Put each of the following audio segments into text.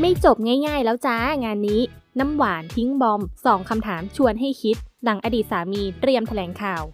ไม่จบง่ายๆแล้วจ้างานนี้ น้ำหวานทิ้งบอมสองคำถามชวนให้คิด หลังอดีตสามีเตรียมแถลงข่าว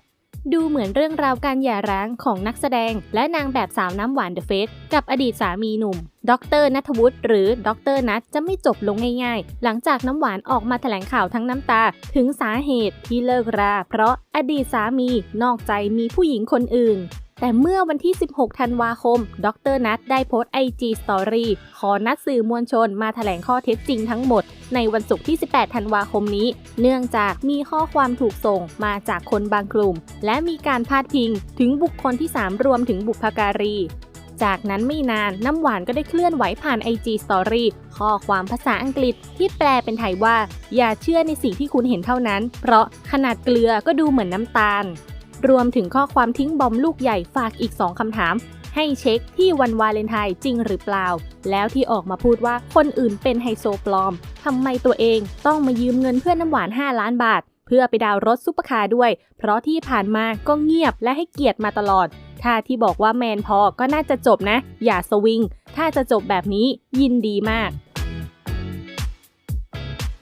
ดูเหมือนเรื่องราวการหย่าร้างของนักแสดง และนางแบบสาวน้ำหวานเดอะเฟสกับอดีตสามีหนุ่ม ดรนัทวุฒิหรือดรนัทจะไม่จบลงง่ายๆ หลังจากน้ำหวานออกมาแถลงข่าวทั้งน้ำตา ถึงสาเหตุที่เลิกรา เพราะอดีตสามีนอกใจมีผู้หญิงคนอื่น แต่เมื่อวันที่ 16 ธันวาคม ดรนัทได้โพสต์ IG Story ขอนัดสื่อมวลชนมาแถลงข้อเท็จจริงทั้งหมด ในวันศุกร์ที่ 18 ธันวาคมนี้ เนื่องจากมีข้อความถูกส่งมาจากคนบางกลุ่ม และมีการพาดพิงถึงบุคคลที่ 3 รวมถึงบุพการีจากนั้นไม่นานน้ำหวานก็ได้เคลื่อนไหวผ่าน IG Story ข้อความภาษาอังกฤษที่แปลเป็นไทยว่า อย่าเชื่อในสิ่งที่คุณเห็นเท่านั้น เพราะขนาดเกลือก็ดูเหมือนน้ำตาล รวมถึงข้อความทิ้งบอมลูกใหญ่ฝากอีก 2คำถาม ให้เช็คที่วันวาเลนไทน์จริงหรือเปล่า แล้วที่ออกมาพูดว่าคนอื่นเป็นไฮโซปลอมทำไมตัวเองต้องมายืมเงินเพื่อนน้ำหวาน 5 ล้านบาท เพื่อไปดาวรถซุปเปอร์คาร์ด้วย เพราะที่ผ่านมาก็เงียบและให้เกียรติมาตลอด ถ้าที่บอกว่าแมนพอก็น่าจะจบนะ อย่าสวิง ถ้าจะจบแบบนี้ยินดีมาก